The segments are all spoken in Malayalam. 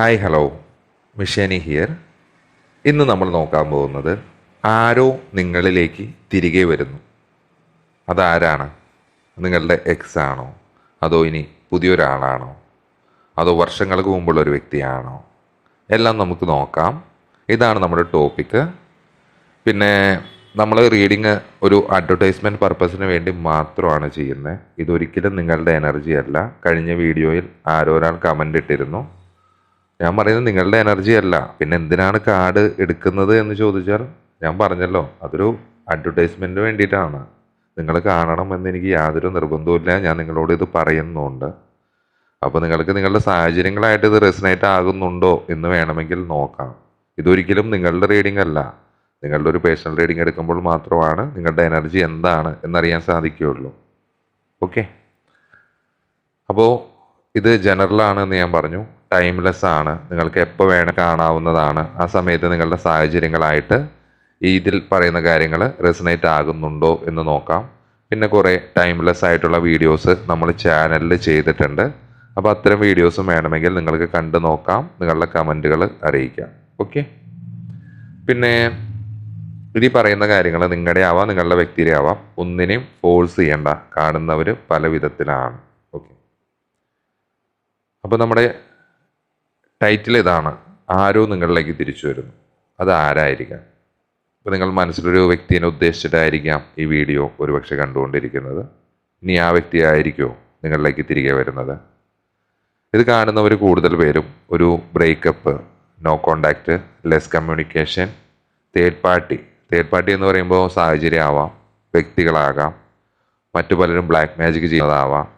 Hi hello. മിഷേനി ഹിയർ. ഇന്ന് നമ്മൾ നോക്കാൻ പോകുന്നത് ആരോ നിങ്ങളിലേക്ക് തിരികെ വരുന്നു. അതാരാണ്? നിങ്ങളുടെ എക്സ് ആണോ അതോ ഇനി പുതിയൊരാളാണോ? അതോ വർഷങ്ങൾക്ക് മുമ്പുള്ള ഒരു വ്യക്തിയാണോ? എല്ലാം നമുക്ക് നോക്കാം. ഇതാണ് നമ്മുടെ ടോപ്പിക്ക് പിന്നെ നമ്മൾ റീഡിങ് ഒരു അഡ്വർടൈസ്മെന്റ് പർപ്പസിന് വേണ്ടി മാത്രമാണ് ചെയ്യുന്നത്. ഇതൊരിക്കലും നിങ്ങളുടെ എനർജി അല്ല. കഴിഞ്ഞ വീഡിയോയിൽ ആരോ ഒരാൾ കമന്റ് ഇട്ടിരുന്നു. ഞാൻ പറയുന്നത് നിങ്ങളുടെ എനർജി അല്ല. പിന്നെ എന്തിനാണ് കാർഡ് എടുക്കുന്നത് എന്ന് ചോദിച്ചാൽ ഞാൻ പറഞ്ഞല്ലോ അതൊരു അഡ്വർടൈസ്മെന്റിന് വേണ്ടിയിട്ടാണ്. നിങ്ങൾ കാണണം എന്ന് എനിക്ക് യാതൊരു നിർബന്ധവുമില്ല ഞാൻ നിങ്ങളോട് ഇത് പറയുന്നുണ്ട്. അപ്പോൾ നിങ്ങൾക്ക് നിങ്ങളുടെ സാഹചര്യങ്ങളായിട്ട് ഇത് റെസിനേറ്റ് ആകുന്നുണ്ടോ എന്ന് വേണമെങ്കിൽ നോക്കാം. ഇതൊരിക്കലും നിങ്ങളുടെ റീഡിംഗ് അല്ല. നിങ്ങളുടെ ഒരു പേഴ്സണൽ റീഡിംഗ് എടുക്കുമ്പോൾ മാത്രമാണ് നിങ്ങളുടെ എനർജി എന്താണ് എന്നറിയാൻ സാധിക്കുകയുള്ളൂ. ഓക്കെ അപ്പോൾ ഇത് ജനറൽ ആണ് എന്ന് ഞാൻ പറഞ്ഞു. ടൈംലെസ് ആണ്. നിങ്ങൾക്ക് എപ്പോൾ വേണം കാണാവുന്നതാണ്. ആ സമയത്ത് നിങ്ങളുടെ സാഹചര്യങ്ങളായിട്ട് ഇതിൽ പറയുന്ന കാര്യങ്ങൾ റെസിനേറ്റ് ആകുന്നുണ്ടോ എന്ന് നോക്കാം. പിന്നെ കുറേ ടൈംലെസ് ആയിട്ടുള്ള വീഡിയോസ് നമ്മൾ ചാനലിൽ ചെയ്തിട്ടുണ്ട്. അപ്പോൾ അത്തരം വീഡിയോസും വേണമെങ്കിൽ നിങ്ങൾക്ക് കണ്ടു നോക്കാം. നിങ്ങളുടെ കമന്റുകൾ അറിയിക്കാം. ഓക്കെ പിന്നെ ഇനി പറയുന്ന കാര്യങ്ങൾ നിങ്ങളുടെ ആവാം നിങ്ങളുടെ വ്യക്തിയുടെ ആവാം. ഒന്നിനെയും ഫോഴ്സ് ചെയ്യേണ്ട. കാണുന്നവർ പല വിധത്തിലാണ് ഓക്കെ അപ്പോൾ നമ്മുടെ ടൈറ്റിൽ ഇതാണ്. ആരോ നിങ്ങളിലേക്ക് തിരിച്ചു വരുന്നു. അത് ആരായിരിക്കാം? ഇപ്പോൾ നിങ്ങൾ മനസ്സിലൊരു വ്യക്തിയെ ഉദ്ദേശിച്ചിട്ടായിരിക്കാം ഈ വീഡിയോ ഒരുപക്ഷെ കണ്ടുകൊണ്ടിരിക്കുന്നത്. ഇനി ആ വ്യക്തിയായിരിക്കുമോ നിങ്ങളിലേക്ക് തിരികെ വരുന്നത്? ഇത് കാണുന്നവർ കൂടുതൽ പേരും ഒരു breakup no contact less communication third party third party എന്ന് പറയുമ്പോൾ സാഹചര്യമാവാം വ്യക്തികളാകാം മറ്റു പലരും ബ്ലാക്ക് മാജിക് ചെയ്യുന്നതാവാം.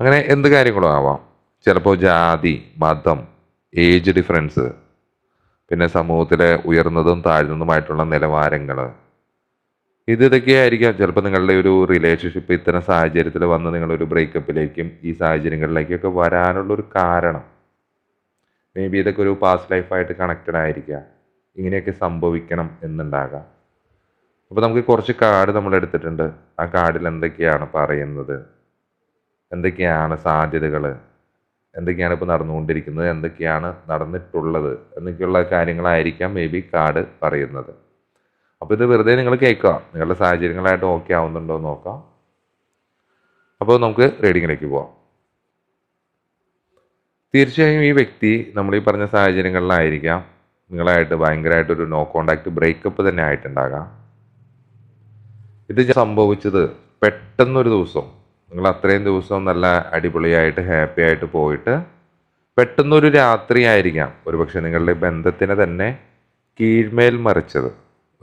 അങ്ങനെ എന്ത് കാര്യങ്ങളും ആവാം. ചിലപ്പോൾ ജാതി മതം ഏജ് ഡിഫറൻസ്. പിന്നെ സമൂഹത്തിലെ ഉയർന്നതും താഴ്ന്നതുമായിട്ടുള്ള നിലവാരങ്ങൾ ഇത് ഇതൊക്കെ ആയിരിക്കാം. ചിലപ്പോൾ നിങ്ങളുടെ ഒരു റിലേഷൻഷിപ്പ് ഇത്തരം സാഹചര്യത്തിൽ വന്ന് നിങ്ങളൊരു ബ്രേക്കപ്പിലേക്കും ഈ സാഹചര്യങ്ങളിലേക്കൊക്കെ വരാനുള്ളൊരു കാരണം. മേ ബി ഇതൊക്കെ ഒരു പാസ്റ്റ് ലൈഫായിട്ട് കണക്റ്റഡ് ആയിരിക്കാം. ഇങ്ങനെയൊക്കെ സംഭവിക്കണം എന്നുണ്ടാകാം. അപ്പോൾ നമുക്ക് കുറച്ച് കാർഡ് നമ്മൾ എടുത്തിട്ടുണ്ട്. ആ കാർഡിൽ എന്തൊക്കെയാണ് പറയുന്നത്? എന്തൊക്കെയാണ് സാധ്യതകൾ എന്തൊക്കെയാണ് ഇപ്പോൾ നടന്നുകൊണ്ടിരിക്കുന്നത്? എന്തൊക്കെയാണ് നടന്നിട്ടുള്ളത്? എന്നൊക്കെയുള്ള കാര്യങ്ങളായിരിക്കാം മേ ബി കാർഡ് പറയുന്നത്. അപ്പോൾ ഇത് വെറുതെ നിങ്ങൾ കേൾക്കുക. നിങ്ങളുടെ സാഹചര്യങ്ങളായിട്ട് ഓക്കെ ആവുന്നുണ്ടോ എന്ന് നോക്കാം. അപ്പോൾ നമുക്ക് റീഡിങ്ങിലേക്ക് പോവാം. തീർച്ചയായും ഈ വ്യക്തി നമ്മൾ ഈ പറഞ്ഞ സാഹചര്യങ്ങളിലായിരിക്കാം. നിങ്ങളായിട്ട് ഭയങ്കരമായിട്ടൊരു നോ കോണ്ടാക്ട് ബ്രേക്കപ്പ് തന്നെ ആയിട്ടുണ്ടാകാം. ഇത് സംഭവിച്ചത് പെട്ടെന്നൊരു ദിവസം. നിങ്ങൾ അത്രയും ദിവസം നല്ല അടിപൊളിയായിട്ട് ഹാപ്പി ആയിട്ട് പോയിട്ട് പെട്ടെന്നൊരു രാത്രി ആയിരിക്കാം. ഒരുപക്ഷെ നിങ്ങളുടെ ബന്ധത്തിനെ തന്നെ കീഴ്മേൽ മറിച്ചത്.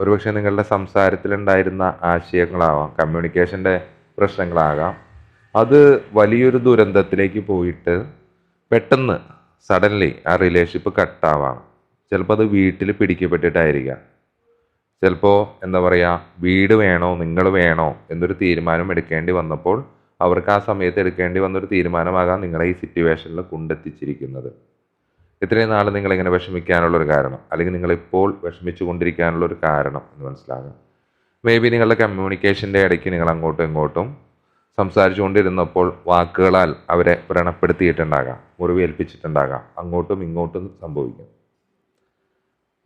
ഒരുപക്ഷെ നിങ്ങളുടെ സംസാരത്തിലുണ്ടായിരുന്ന ആശയങ്ങളാവാം കമ്മ്യൂണിക്കേഷന്റെ പ്രശ്നങ്ങളാകാം. അത് വലിയൊരു ദുരന്തത്തിലേക്ക് പോയിട്ട് പെട്ടെന്ന് സഡൻലി ആ റിലേഷൻഷിപ്പ് കട്ടാവാം ചിലപ്പോൾ അത് വീട്ടിൽ പിടിക്കപ്പെട്ടിട്ടായിരിക്കാം. ചിലപ്പോൾ എന്താ പറയുക വീട് വേണോ നിങ്ങൾ വേണോ എന്നൊരു തീരുമാനം എടുക്കേണ്ടി വന്നപ്പോൾ അവർക്ക് ആ സമയത്ത് എടുക്കേണ്ടി വന്നൊരു തീരുമാനമാകാം നിങ്ങളെ ഈ സിറ്റുവേഷനിൽ കൊണ്ടെത്തിച്ചിരിക്കുന്നത്. ഇത്രയും നാൾ നിങ്ങളിങ്ങനെ വിഷമിക്കാനുള്ളൊരു കാരണം അല്ലെങ്കിൽ നിങ്ങളിപ്പോൾ വിഷമിച്ചു കൊണ്ടിരിക്കാനുള്ളൊരു കാരണം എന്ന് മനസ്സിലാകാം മേ ബി നിങ്ങളുടെ കമ്മ്യൂണിക്കേഷന്റെ ഇടയ്ക്ക് നിങ്ങൾ അങ്ങോട്ടും ഇങ്ങോട്ടും സംസാരിച്ചുകൊണ്ടിരുന്നപ്പോൾ വാക്കുകളാൽ അവരെ വ്രണപ്പെടുത്തിയിട്ടുണ്ടാകാം മുറിവേൽപ്പിച്ചിട്ടുണ്ടാകാം അങ്ങോട്ടും ഇങ്ങോട്ടും സംഭവിക്കും.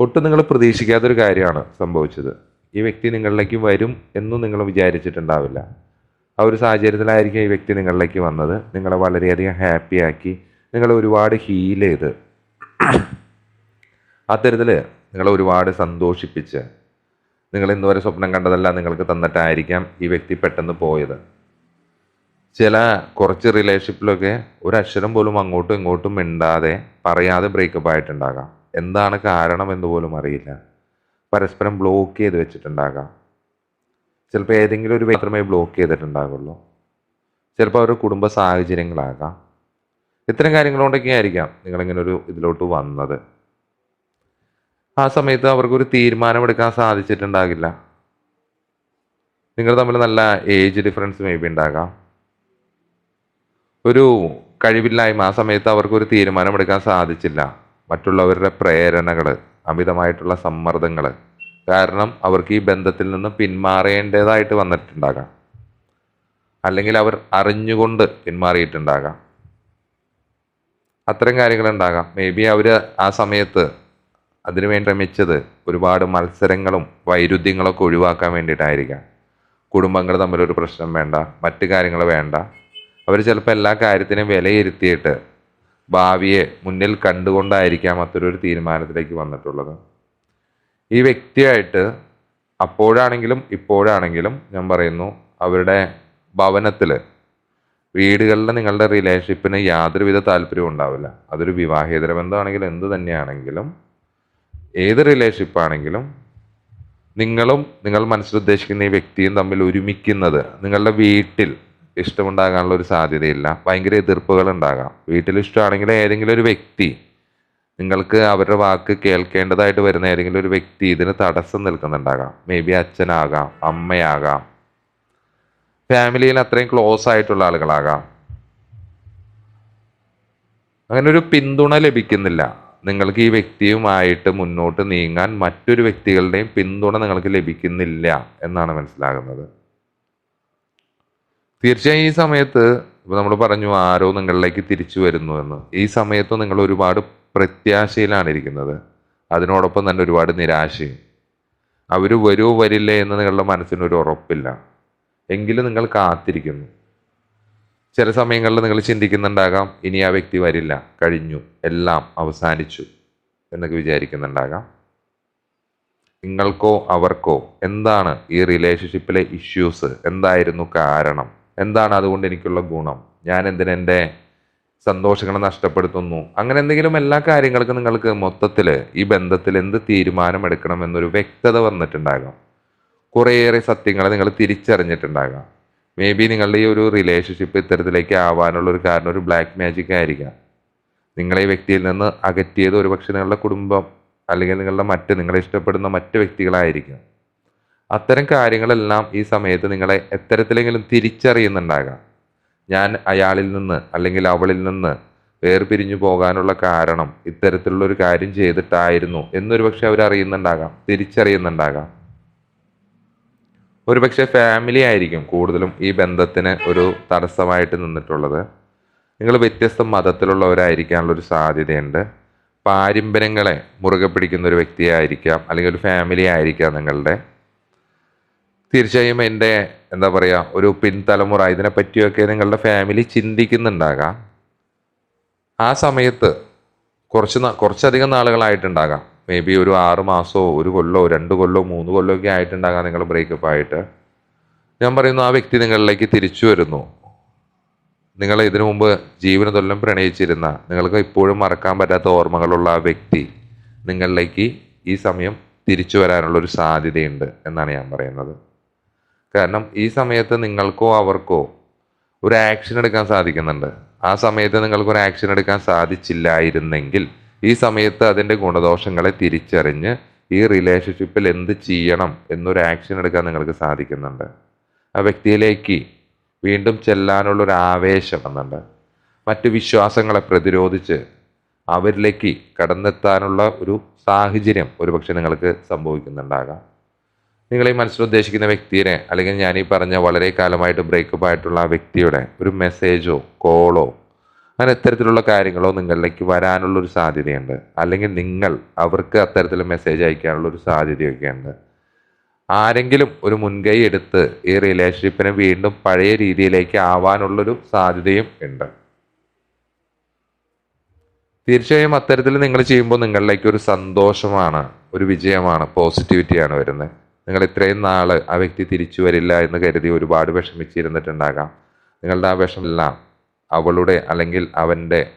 ഒട്ടും നിങ്ങൾ പ്രതീക്ഷിക്കാത്തൊരു കാര്യമാണ് സംഭവിച്ചത്. ഈ വ്യക്തി നിങ്ങളിലേക്ക് വരും എന്നും നിങ്ങൾ വിചാരിച്ചിട്ടുണ്ടാവില്ല. ആ ഒരു സാഹചര്യത്തിലായിരിക്കും ഈ വ്യക്തി നിങ്ങളിലേക്ക് വന്നത്. നിങ്ങളെ വളരെയധികം ഹാപ്പി ആക്കി. നിങ്ങളെ ഒരുപാട് ഹീൽ ചെയ്ത്. അത്തരത്തിൽ നിങ്ങളെ ഒരുപാട് സന്തോഷിപ്പിച്ച് നിങ്ങൾ ഇന്നുവരെ സ്വപ്നം കണ്ടതെല്ലാം നിങ്ങൾക്ക് തന്നിട്ടായിരിക്കാം ഈ വ്യക്തി പെട്ടെന്ന് പോയത്. ചില കുറച്ച് റിലേഷൻഷിപ്പിലൊക്കെ ഒരു അക്ഷരം പോലും അങ്ങോട്ടും ഇങ്ങോട്ടും മിണ്ടാതെ പറയാതെ ബ്രേക്കപ്പ് ആയിട്ടുണ്ടാകാം. എന്താണ് കാരണം എന്ന് പോലും അറിയില്ല. പരസ്പരം ബ്ലോക്ക് ചെയ്ത് വെച്ചിട്ടുണ്ടാകാം. ചിലപ്പോൾ ഏതെങ്കിലും ഒരു മാത്രമേ ബ്ലോക്ക് ചെയ്തിട്ടുണ്ടാകുള്ളൂ ചിലപ്പോൾ അവരുടെ കുടുംബ സാഹചര്യങ്ങളാകാം. ഇത്തരം കാര്യങ്ങളുകൊണ്ടൊക്കെ ആയിരിക്കാം നിങ്ങളിങ്ങനെ ഒരു ഇതിലോട്ട് വന്നത്. ആ സമയത്ത് അവർക്കൊരു തീരുമാനമെടുക്കാൻ സാധിച്ചിട്ടുണ്ടാകില്ല. നിങ്ങൾ തമ്മിൽ നല്ല ഏജ് ഡിഫറൻസ് മേ ബി ഉണ്ടാകാം. ഒരു കഴിവില്ലായ്മ ആ സമയത്ത് അവർക്കൊരു തീരുമാനമെടുക്കാൻ സാധിച്ചില്ല. മറ്റുള്ളവരുടെ പ്രേരണകൾ അമിതമായിട്ടുള്ള സമ്മർദ്ദങ്ങൾ കാരണം അവർക്ക് ഈ ബന്ധത്തിൽ നിന്ന് പിന്മാറേണ്ടതായിട്ട് വന്നിട്ടുണ്ടാകാം. അല്ലെങ്കിൽ അവർ അറിഞ്ഞുകൊണ്ട് പിന്മാറിയിട്ടുണ്ടാകാം. അത്തരം കാര്യങ്ങളുണ്ടാകാം മേ ബി അവർ ആ സമയത്ത് അതിനുവേണ്ടി ശ്രമിച്ചത് ഒരുപാട് മത്സരങ്ങളും വൈരുദ്ധ്യങ്ങളൊക്കെ ഒഴിവാക്കാൻ വേണ്ടിയിട്ടായിരിക്കാം. കുടുംബങ്ങൾ തമ്മിലൊരു പ്രശ്നം വേണ്ട മറ്റു കാര്യങ്ങൾ വേണ്ട. അവർ ചിലപ്പോൾ എല്ലാ കാര്യത്തിനും വിലയിരുത്തിയിട്ട് ഭാവിയെ മുന്നിൽ കണ്ടുകൊണ്ടായിരിക്കാം അത്തരൊരു തീരുമാനത്തിലേക്ക് വന്നിട്ടുള്ളത്. ഈ വ്യക്തിയായിട്ട് അപ്പോഴാണെങ്കിലും ഇപ്പോഴാണെങ്കിലും ഞാൻ പറയുന്നു അവരുടെ ഭവനത്തിൽ വീടുകളിൽ നിങ്ങളുടെ റിലേഷൻഷിപ്പിന് യാതൊരുവിധ താല്പര്യവും ഉണ്ടാവില്ല. അതൊരു വിവാഹേതര ബന്ധമാണെങ്കിലും എന്ത് തന്നെയാണെങ്കിലും ഏത് റിലേഷൻഷിപ്പ് ആണെങ്കിലും നിങ്ങളും നിങ്ങൾ മനസ്സിലുദ്ദേശിക്കുന്ന ഈ വ്യക്തിയും തമ്മിൽ ഒരുമിക്കുന്നത് നിങ്ങളുടെ വീട്ടിൽ ഇഷ്ടമുണ്ടാകാനുള്ള ഒരു സാധ്യതയില്ല. ഭയങ്കര എതിർപ്പുകൾ ഉണ്ടാകാം. വീട്ടിൽ ഇഷ്ടമാണെങ്കിൽ ഏതെങ്കിലും ഒരു വ്യക്തി നിങ്ങൾക്ക് അവരുടെ വാക്ക് കേൾക്കേണ്ടതായിട്ട് വരുന്ന ഏതെങ്കിലും ഒരു വ്യക്തി ഇതിന് തടസ്സം നിൽക്കുന്നുണ്ടാകാം. മേ ബി അച്ഛനാകാം അമ്മയാകാം ഫാമിലിയിൽ അത്രയും ക്ലോസ് ആയിട്ടുള്ള ആളുകളാകാം. അങ്ങനെ ഒരു പിന്തുണ ലഭിക്കുന്നില്ല. നിങ്ങൾക്ക് ഈ വ്യക്തിയുമായിട്ട് മുന്നോട്ട് നീങ്ങാൻ മറ്റൊരു വ്യക്തികളുടെയും പിന്തുണ നിങ്ങൾക്ക് ലഭിക്കുന്നില്ല എന്നാണ് മനസ്സിലാകുന്നത്. തീർച്ചയായും ഈ സമയത്ത് ഇപ്പോൾ നമ്മൾ പറഞ്ഞു ആരോ നിങ്ങളിലേക്ക് തിരിച്ചു വരുന്നു എന്ന്. ഈ സമയത്ത് നിങ്ങൾ ഒരുപാട് പ്രത്യാശയിലാണ് ഇരിക്കുന്നത് അതിനോടൊപ്പം തന്നെ ഒരുപാട് നിരാശയും. അവർ വരുമോ വരില്ലേ എന്ന് നിങ്ങളുടെ മനസ്സിനൊരു ഉറപ്പില്ല. എങ്കിലും നിങ്ങൾ കാത്തിരിക്കുന്നു. ചില സമയങ്ങളിൽ നിങ്ങൾ ചിന്തിക്കുന്നുണ്ടാകാം ഇനി ആ വ്യക്തി വരില്ല കഴിഞ്ഞു എല്ലാം അവസാനിച്ചു എന്നൊക്കെ വിചാരിക്കുന്നുണ്ടാകാം. നിങ്ങൾക്കോ അവർക്കോ എന്താണ് ഈ റിലേഷൻഷിപ്പിലെ ഇഷ്യൂസ് എന്തായിരുന്നു കാരണം? എന്താണ് അതുകൊണ്ട് എനിക്കുള്ള ഗുണം? ഞാൻ എന്തിനെന്റെ സന്തോഷങ്ങൾ നഷ്ടപ്പെടുത്തുന്നു. അങ്ങനെ എന്തെങ്കിലും എല്ലാ കാര്യങ്ങൾക്കും നിങ്ങൾക്ക് മൊത്തത്തിൽ ഈ ബന്ധത്തിൽ എന്ത് തീരുമാനമെടുക്കണം എന്നൊരു വ്യക്തത വന്നിട്ടുണ്ടാകാം. കുറേയേറെ സത്യങ്ങൾ നിങ്ങൾ തിരിച്ചറിഞ്ഞിട്ടുണ്ടാകാം. മേ ബി നിങ്ങളുടെ ഈ ഒരു റിലേഷൻഷിപ്പ് ഇത്തരത്തിലേക്ക് ആവാനുള്ള ഒരു കാരണം ഒരു ബ്ലാക്ക് മാജിക് ആയിരിക്കാം. നിങ്ങളെ ഈ വ്യക്തിയിൽ നിന്ന് അകറ്റിയത് ഒരുപക്ഷെ നിങ്ങളുടെ കുടുംബം അല്ലെങ്കിൽ നിങ്ങളുടെ മറ്റ് നിങ്ങളെ ഇഷ്ടപ്പെടുന്ന മറ്റ് വ്യക്തികളായിരിക്കും. അത്തരം കാര്യങ്ങളെല്ലാം ഈ സമയത്ത് നിങ്ങളെ എത്തരത്തിലെങ്കിലും തിരിച്ചറിയുന്നുണ്ടാകാം. ഞാൻ അയാളിൽ നിന്ന് അല്ലെങ്കിൽ അവളിൽ നിന്ന് വേർപിരിഞ്ഞു പോകാനുള്ള കാരണം ഇത്തരത്തിലുള്ള ഒരു കാര്യം ചെയ്തിട്ടായിരുന്നു എന്നൊരു പക്ഷെ അവർ അറിയുന്നുണ്ടാകാം തിരിച്ചറിയുന്നുണ്ടാകാം. ഒരുപക്ഷെ ഫാമിലി ആയിരിക്കും കൂടുതലും ഈ ബന്ധത്തിന് ഒരു തടസ്സമായിട്ട് നിന്നിട്ടുള്ളത്. നിങ്ങൾ വ്യത്യസ്ത മതത്തിലുള്ളവരായിരിക്കാനുള്ള ഒരു സാധ്യതയുണ്ട്. പാരമ്പര്യങ്ങളെ മുറുകെ പിടിക്കുന്ന ഒരു വ്യക്തിയായിരിക്കാം അല്ലെങ്കിൽ ഒരു ഫാമിലി ആയിരിക്കാം നിങ്ങളുടെ. തീർച്ചയായും എന്റെ എന്താ പറയുക ഒരു പിൻതലമുറ ഇതിനെ പറ്റിയൊക്കെ നിങ്ങളുടെ ഫാമിലി ചിന്തിക്കുന്നുണ്ടാകാം. ആ സമയത്ത് കുറച്ച് കുറച്ചധികം നാളുകളായിട്ടുണ്ടാകാം. മേ ബി ഒരു ആറ് മാസമോ ഒരു കൊല്ലോ രണ്ട് കൊല്ലോ മൂന്ന് കൊല്ലോ ഒക്കെ ആയിട്ടുണ്ടാകാം നിങ്ങൾ ബ്രേക്കപ്പ് ആയിട്ട്. ഞാൻ പറയുന്നു ആ വ്യക്തി നിങ്ങളിലേക്ക് തിരിച്ചു വരുന്നു. നിങ്ങൾ ഇതിനു മുമ്പ് ജീവനതൊല്ലം പ്രണയിച്ചിരുന്ന നിങ്ങൾക്ക് ഇപ്പോഴും മറക്കാൻ പറ്റാത്ത ഓർമ്മകളുള്ള ആ വ്യക്തി നിങ്ങളിലേക്ക് ഈ സമയം തിരിച്ചു വരാനുള്ള ഒരു സാധ്യതയുണ്ട് എന്നാണ് ഞാൻ പറയുന്നത്. കാരണം ഈ സമയത്ത് നിങ്ങൾക്കോ അവർക്കോ ഒരു ആക്ഷൻ എടുക്കാൻ സാധിക്കുന്നുണ്ട്. ആ സമയത്ത് നിങ്ങൾക്ക് ഒരു ആക്ഷൻ എടുക്കാൻ സാധിച്ചില്ലായിരുന്നെങ്കിൽ ഈ സമയത്ത് അതിന്റെ ഗുണദോഷങ്ങളെ തിരിച്ചറിഞ്ഞ് ഈ റിലേഷൻഷിപ്പിൽ എന്ത് ചെയ്യണം എന്നൊരു ആക്ഷൻ എടുക്കാൻ നിങ്ങൾക്ക് സാധിക്കുന്നുണ്ട്. ആ വ്യക്തിയിലേക്ക് വീണ്ടും ചെല്ലാനുള്ള ഒരു ആവേശം വന്നുണ്ട്. മറ്റ് വിശ്വാസങ്ങളെ പ്രതിരോധിച്ച് അവരിലേക്ക് കടന്നെത്താനുള്ള ഒരു സാഹചര്യം ഒരുപക്ഷെ നിങ്ങൾക്ക് സംഭവിക്കുന്നുണ്ടാകാം. നിങ്ങൾ ഈ മനസ്സിലുദ്ദേശിക്കുന്ന വ്യക്തിയെ അല്ലെങ്കിൽ ഞാൻ ഈ പറഞ്ഞ വളരെ കാലമായിട്ട് ബ്രേക്കപ്പ് ആയിട്ടുള്ള ആ വ്യക്തിയുടെ ഒരു മെസ്സേജോ കോളോ അങ്ങനെ ഇത്തരത്തിലുള്ള കാര്യങ്ങളോ നിങ്ങളിലേക്ക് വരാനുള്ള ഒരു സാധ്യതയുണ്ട്. അല്ലെങ്കിൽ നിങ്ങൾ അവർക്ക് അത്തരത്തിൽ മെസ്സേജ് അയക്കാനുള്ള ഒരു സാധ്യതയൊക്കെ ഉണ്ട് ആരെങ്കിലും ഒരു മുൻകൈ എടുത്ത് ഈ റിലേഷൻഷിപ്പിനെ വീണ്ടും പഴയ രീതിയിലേക്ക് ആവാനുള്ളൊരു സാധ്യതയും ഉണ്ട്. തീർച്ചയായും അത്തരത്തിൽ നിങ്ങൾ ചെയ്യുമ്പോൾ നിങ്ങളിലേക്ക് ഒരു സന്തോഷമാണ് ഒരു വിജയമാണ് പോസിറ്റിവിറ്റിയാണ് വരുന്നത്. നിങ്ങൾ ഇത്രയും നാൾ ആ വ്യക്തി തിരിച്ചു വരില്ല എന്ന് കരുതി ഒരുപാട് വിഷമിച്ചിരുന്നിട്ടുണ്ടാകാം. നിങ്ങളുടെ ആ വിഷമെല്ലാം അവളുടെ അല്ലെങ്കിൽ അവന്റെ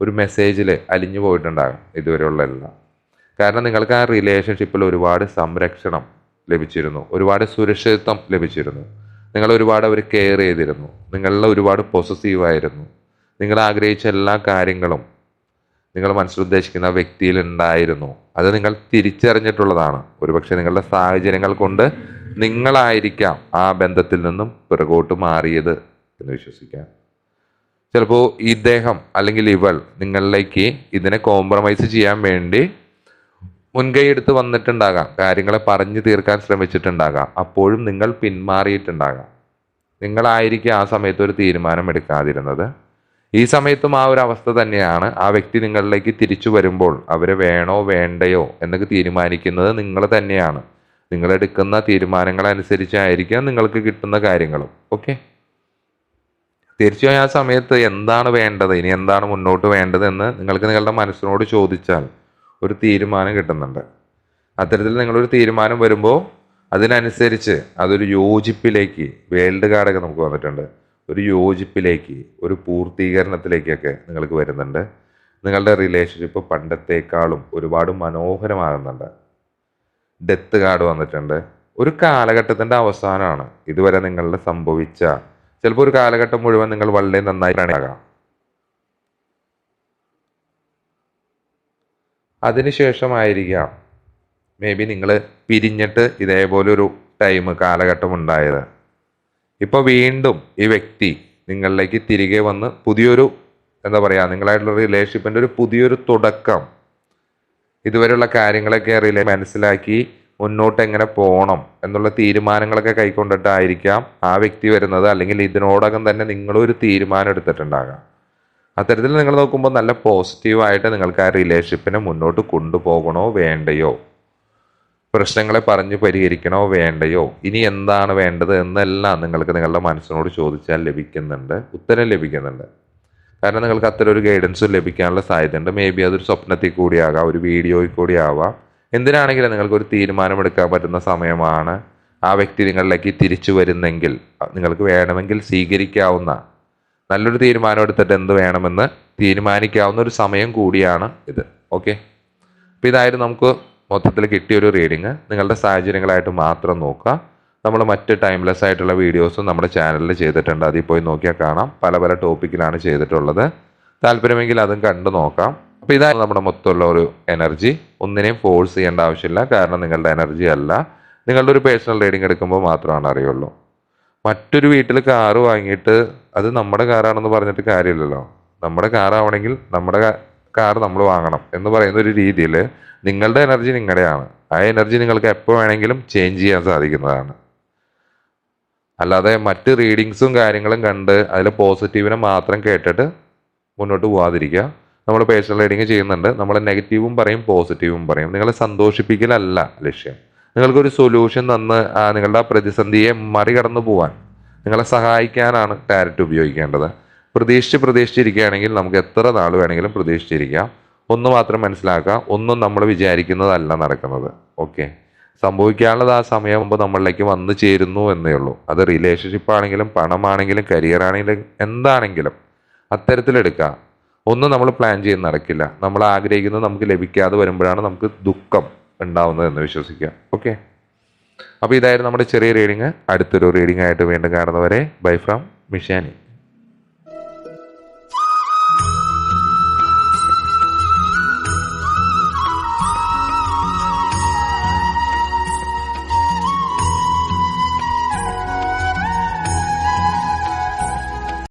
ഒരു മെസ്സേജിൽ അലിഞ്ഞു പോയിട്ടുണ്ടാകും ഇതുവരെയുള്ള എല്ലാം. കാരണം നിങ്ങൾക്ക് ആ റിലേഷൻഷിപ്പിൽ ഒരുപാട് സംരക്ഷണം ലഭിച്ചിരുന്നു. ഒരുപാട് സുരക്ഷിതത്വം ലഭിച്ചിരുന്നു. നിങ്ങൾ ഒരുപാട് അവർ കെയർ ചെയ്തിരുന്നു. നിങ്ങളിൽ ഒരുപാട് പൊസസീവായിരുന്നു നിങ്ങൾ ആഗ്രഹിച്ച എല്ലാ കാര്യങ്ങളും നിങ്ങൾ മനസ്സിലുദ്ദേശിക്കുന്ന വ്യക്തിയിൽ ഉണ്ടായിരുന്നു. അത് നിങ്ങൾ തിരിച്ചറിഞ്ഞിട്ടുള്ളതാണ്. ഒരുപക്ഷെ നിങ്ങളുടെ സാഹചര്യങ്ങൾ കൊണ്ട് നിങ്ങളായിരിക്കാം ആ ബന്ധത്തിൽ നിന്നും പിറകോട്ട് മാറിയത് എന്ന് വിശ്വസിക്കാം. ചിലപ്പോൾ ഇദ്ദേഹം അല്ലെങ്കിൽ ഇവൾ നിങ്ങളിലേക്ക് ഇതിനെ കോംപ്രമൈസ് ചെയ്യാൻ വേണ്ടി മുൻകൈ എടുത്ത് വന്നിട്ടുണ്ടാകാം. കാര്യങ്ങളെ പറഞ്ഞു തീർക്കാൻ ശ്രമിച്ചിട്ടുണ്ടാകാം. അപ്പോഴും നിങ്ങൾ പിന്മാറിയിട്ടുണ്ടാകാം. നിങ്ങളായിരിക്കും ആ സമയത്ത് ഒരു തീരുമാനം എടുക്കാതിരുന്നത്. ഈ സമയത്തും ആ ഒരു അവസ്ഥ തന്നെയാണ്. ആ വ്യക്തി നിങ്ങളിലേക്ക് തിരിച്ചു വരുമ്പോൾ അവരെ വേണോ വേണ്ടയോ എന്നൊക്കെ തീരുമാനിക്കുന്നത് നിങ്ങൾ തന്നെയാണ്. നിങ്ങളെടുക്കുന്ന തീരുമാനങ്ങളനുസരിച്ചായിരിക്കാം നിങ്ങൾക്ക് കിട്ടുന്ന കാര്യങ്ങളും. ഓക്കെ തീർച്ചയായും ആ സമയത്ത് എന്താണ് വേണ്ടത്? ഇനി എന്താണ് മുന്നോട്ട് വേണ്ടത് എന്ന് നിങ്ങൾക്ക് നിങ്ങളുടെ മനസ്സിനോട് ചോദിച്ചാൽ ഒരു തീരുമാനം കിട്ടുന്നുണ്ട്. അത്തരത്തിൽ നിങ്ങളൊരു തീരുമാനം വരുമ്പോൾ അതിനനുസരിച്ച് അതൊരു യോജിപ്പിലേക്ക് വേൾഡ് കാർഡൊക്കെ നമുക്ക് വന്നിട്ടുണ്ട്. ഒരു യോജിപ്പിലേക്ക് ഒരു പൂർത്തീകരണത്തിലേക്കൊക്കെ നിങ്ങൾക്ക് വരുന്നുണ്ട്. നിങ്ങളുടെ റിലേഷൻഷിപ്പ് പണ്ടത്തേക്കാളും ഒരുപാട് മനോഹരമാകുന്നുണ്ട്. ഡെത്ത് കാർഡ് വന്നിട്ടുണ്ട്. ഒരു കാലഘട്ടത്തിന്റെ അവസാനമാണ്. ഇതുവരെ നിങ്ങളുടെ സംഭവിച്ച ചിലപ്പോൾ ഒരു കാലഘട്ടം മുഴുവൻ നിങ്ങൾ വളരെ നന്നായി പ്രണയാകാം അതിനുശേഷമായിരിക്കാം. മേ ബി നിങ്ങൾ പിരിഞ്ഞിട്ട് ഇതേപോലൊരു ടൈം കാലഘട്ടം ഉണ്ടായത് ഇപ്പോൾ വീണ്ടും ഈ വ്യക്തി നിങ്ങളിലേക്ക് തിരികെ വന്ന് പുതിയൊരു എന്താ പറയുക നിങ്ങളായിട്ടുള്ള റിലേഷൻഷിപ്പിന്റെ ഒരു പുതിയൊരു തുടക്കം. ഇതുവരെയുള്ള കാര്യങ്ങളൊക്കെ റിലേ മനസ്സിലാക്കി മുന്നോട്ട് എങ്ങനെ പോകണം എന്നുള്ള തീരുമാനങ്ങളൊക്കെ കൈക്കൊണ്ടിട്ടായിരിക്കാം ആ വ്യക്തി വരുന്നത്. അല്ലെങ്കിൽ ഇതിനോടകം തന്നെ നിങ്ങളൊരു തീരുമാനം എടുത്തിട്ടുണ്ടാകാം. അത്തരത്തിൽ നിങ്ങൾ നോക്കുമ്പോൾ നല്ല പോസിറ്റീവായിട്ട് നിങ്ങൾക്ക് ആ റിലേഷൻഷിപ്പിനെ മുന്നോട്ട് കൊണ്ടുപോകണോ വേണ്ടയോ? പ്രശ്നങ്ങളെ പറഞ്ഞ് പരിഹരിക്കണോ വേണ്ടയോ? ഇനി എന്താണ് വേണ്ടത് എന്നെല്ലാം നിങ്ങൾക്ക് നിങ്ങളുടെ മനസ്സിനോട് ചോദിച്ചാൽ ലഭിക്കുന്നുണ്ട് ഉത്തരം ലഭിക്കുന്നുണ്ട്. കാരണം നിങ്ങൾക്ക് അത്തരം ഒരു ഗൈഡൻസ് ലഭിക്കാനുള്ള സാധ്യതയുണ്ട്. മേ ബി അതൊരു സ്വപ്നത്തിൽ കൂടിയാകാം ഒരു വീഡിയോയിൽ കൂടി ആവാം. എന്തിനാണെങ്കിലും നിങ്ങൾക്ക് ഒരു തീരുമാനമെടുക്കാൻ പറ്റുന്ന സമയമാണ് ആ വ്യക്തി നിങ്ങളിലേക്ക് തിരിച്ചു വരുന്നെങ്കിൽ നിങ്ങൾക്ക് വേണമെങ്കിൽ സ്വീകരിക്കാവുന്ന നല്ലൊരു തീരുമാനം എടുത്തിട്ട് എന്ത് വേണമെന്ന് തീരുമാനിക്കാവുന്ന ഒരു സമയം കൂടിയാണ് ഇത്. ഓക്കെ അപ്പോൾ ഇതായിരുന്നു നമുക്ക് മൊത്തത്തിൽ കിട്ടിയ ഒരു റീഡിങ് നിങ്ങളുടെ സാഹചര്യങ്ങളായിട്ട് മാത്രം നോക്കുക. നമ്മൾ മറ്റ് ടൈംലെസ് ആയിട്ടുള്ള വീഡിയോസും നമ്മുടെ ചാനലിൽ ചെയ്തിട്ടുണ്ട്. അതിൽ പോയി നോക്കിയാൽ കാണാം. പല പല ടോപ്പിക്കിലാണ് ചെയ്തിട്ടുള്ളത്. താല്പര്യമെങ്കിൽ അതും കണ്ടു നോക്കാം. അപ്പോൾ ഇതാണ് നമ്മുടെ മൊത്തമുള്ള ഒരു എനർജി ഒന്നിനെയും ഫോഴ്സ് ചെയ്യേണ്ട ആവശ്യമില്ല. കാരണം നിങ്ങളുടെ എനർജി അല്ല. നിങ്ങളുടെ ഒരു പേഴ്സണൽ റീഡിങ് എടുക്കുമ്പോൾ മാത്രമാണ് അറിയുള്ളൂ. മറ്റൊരു വീട്ടിൽ കാറ് വാങ്ങിയിട്ട് അത് നമ്മുടെ കാറാണെന്ന് പറഞ്ഞിട്ട് കാര്യമില്ലല്ലോ. നമ്മുടെ കാറാവണമെങ്കിൽ നമ്മുടെ കാർ നമ്മൾ വാങ്ങണം എന്ന് പറയുന്ന ഒരു രീതിയിൽ നിങ്ങളുടെ എനർജി നിങ്ങളുടെയാണ്. ആ എനർജി നിങ്ങൾക്ക് എപ്പോൾ വേണമെങ്കിലും ചേഞ്ച് ചെയ്യാൻ സാധിക്കുന്നതാണ്. അല്ലാതെ മറ്റ് റീഡിങ്സും കാര്യങ്ങളും കണ്ട് അതിൽ പോസിറ്റീവിനെ മാത്രം കേട്ടിട്ട് മുന്നോട്ട് പോകാതിരിക്കുക നമ്മൾ പേഴ്സണൽ റീഡിങ് ചെയ്യുന്നുണ്ട്. നമ്മൾ നെഗറ്റീവും പറയും പോസിറ്റീവും പറയും. നിങ്ങളെ സന്തോഷിപ്പിക്കലല്ല ലക്ഷ്യം. നിങ്ങൾക്കൊരു സൊല്യൂഷൻ തന്ന് നിങ്ങളുടെ ആ പ്രതിസന്ധിയെ മറികടന്നു പോവാൻ നിങ്ങളെ സഹായിക്കാനാണ് ടാരറ്റ് ഉപയോഗിക്കേണ്ടത്. പ്രതീക്ഷിച്ച് പ്രതീക്ഷിച്ചിരിക്കുകയാണെങ്കിൽ നമുക്ക് എത്ര നാൾ വേണമെങ്കിലും പ്രതീക്ഷിച്ചിരിക്കാം. ഒന്ന് മാത്രം മനസ്സിലാക്കുക. ഒന്നും നമ്മൾ വിചാരിക്കുന്നതല്ല നടക്കുന്നത്. ഓക്കെ സംഭവിക്കാനുള്ളത് ആ സമയമാകുമ്പോൾ നമ്മളിലേക്ക് വന്നു ചേരുന്നു എന്നേ ഉള്ളൂ. അത് റിലേഷൻഷിപ്പ് ആണെങ്കിലും പണമാണെങ്കിലും കരിയർ ആണെങ്കിലും എന്താണെങ്കിലും അത്തരത്തിലെടുക്കുക ഒന്നും നമ്മൾ പ്ലാൻ ചെയ്യുന്ന നടക്കില്ല. നമ്മൾ ആഗ്രഹിക്കുന്നത് നമുക്ക് ലഭിക്കാതെ വരുമ്പോഴാണ് നമുക്ക് ദുഃഖം ഉണ്ടാവുന്നത് എന്ന് വിശ്വസിക്കുക. ഓക്കെ അപ്പോൾ ഇതായിരുന്നു നമ്മുടെ ചെറിയ റീഡിങ് അടുത്തൊരു റീഡിംഗ് ആയിട്ട് വീണ്ടും കാണുന്നവരെ ബൈ ഫ്രം മിഷാനി